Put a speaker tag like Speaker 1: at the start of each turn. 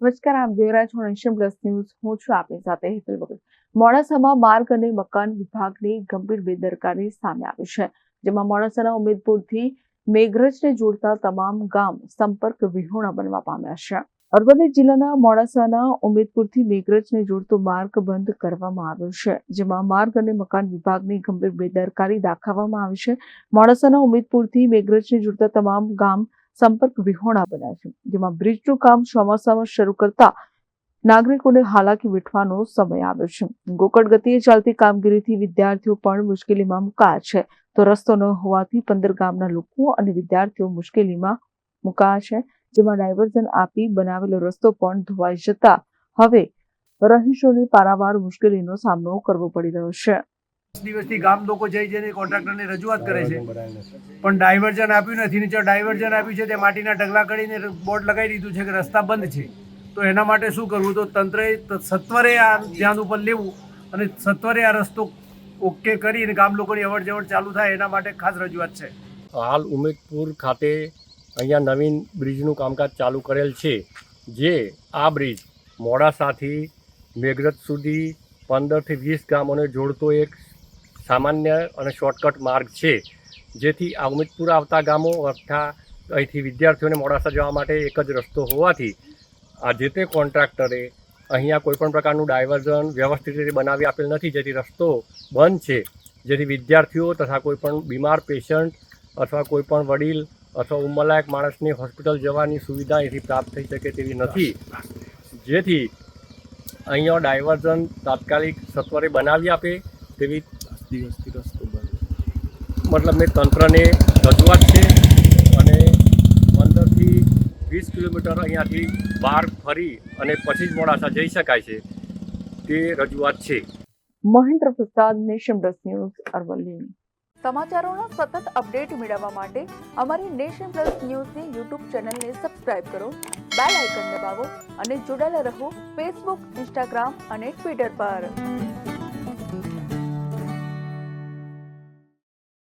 Speaker 1: નમસ્કાર, આપ જોઈ રહ્યા છો નેશન પ્લસ ન્યૂઝ. હું છું આપની સાથે હેતલ બગલ. મોડાસામાં માર્ગ અને મકાન વિભાગની ગંભીર બેદરકારી સામે આવી છે, જેમાં મોડાસાના ઉમેદપુરથી મેઘરજને જોડતા તમામ ગામ સંપર્ક વિહોણા બનવા પામ્યા છે. અરવલ્લી જિલ્લાના મોડાસાના ઉમેદપુરથી મેઘરજને જોડતો માર્ગ બંધ કરવામાં આવ્યો છે, જેમાં માર્ગ અને મકાન વિભાગની ગંભીર બેદરકારી દાખવવામાં આવી છે. મોડાસાના ઉમેદપુરથી મેઘરજને જોડતા તમામ ગામ સંપર્ક વિહોણા બન્યા છે. જેમાં બ્રિજનું કામ ચોમાસામાં શરૂ કરતા નાગરિકોને હાલાકી વેઠવાનો સમય આવ્યો છે. ગોકળ ગતિએ ચાલતી કામગીરીથી વિદ્યાર્થીઓ પણ મુશ્કેલીમાં મુકાયા છે. તો રસ્તો ન હોવાથી પંદર ગામના લોકો અને વિદ્યાર્થીઓ મુશ્કેલીમાં મુકાયા છે. જેમાં ડાયવર્ઝન આપી બનાવેલો રસ્તો પણ ધોવાઈ જતા હવે રહીશોને પારાવાર મુશ્કેલીનો સામનો કરવો પડી રહ્યો છે.
Speaker 2: દિવસથી ગામ લોકો જઈ જઈને કોન્ટ્રાક્ટરને રજૂઆત કરે છે. પણ ડાયવર્ઝન આપ્યું નથી નીચે ડાયવર્ઝન આપ્યું છે તે માટીના ઢગલા કરીને બોર્ડ લગાવી દીધું છે કે રસ્તા બંધ છે. તો એના માટે શું કરવું? તો તંત્રએ સત્વરે આ ધ્યાન ઉપર લેવું અને સત્વરે આ રસ્તો ઓકે કરીને ગામ લોકોની અવર જવર ચાલુ થાય એના માટે ખાસ રજૂઆત છે.
Speaker 3: હાલ ઉમેદપુર ખાતે અહીંયા નવીન બ્રિજનું કામકાજ ચાલુ કરેલ છે જે આ બ્રિજ મોડાસાથી મેઘરજ સુધી પંદરથી વીસ ગામોને જોડતો એક સામાન્ય અને શોર્ટકટ માર્ગ છે, જેથી આ ઉમિતપુર આવતા ગામો તથા અહીંથી વિદ્યાર્થીઓને મોડાસા જવા માટે એક જ રસ્તો હોવાથી આ જે તે કોન્ટ્રાક્ટરે અહીંયા કોઈપણ પ્રકારનું ડાયવર્ઝન વ્યવસ્થિત રીતે બનાવી આપેલ નથી, જેથી રસ્તો બંધ છે, જેથી વિદ્યાર્થીઓ તથા કોઈપણ બીમાર પેશન્ટ અથવા કોઈપણ વડીલ અથવા ઉંમરલાયક માણસને હોસ્પિટલ જવાની સુવિધા અહીંથી પ્રાપ્ત થઈ શકે તેવી નથી. જેથી અહીંયા ડાયવર્ઝન તાત્કાલિક સત્વરે બનાવી આપે તેવી મતલબ મેં તંત્રને રજૂઆત છે અને પંદરથી વીસ કિલોમીટર અહીંયાથી બહાર ફરી અને પછી જ મોડાસા જઈ શકાય છે તે રજૂઆત છે.
Speaker 1: Mahendra Prasad nation plus news Aravalli.
Speaker 4: સમાચારોનો સતત અપડેટ મેળવવા માટે અમારી નેશન પ્લસ ન્યૂઝની યુટ્યુબ ચેનલને સબસ્ક્રાઇબ કરો બેલ આઇકન દબાવો અને જોડાયેલા રહો ફેસબુક ઇન્સ્ટાગ્રામ અને ટ્વિટર પર.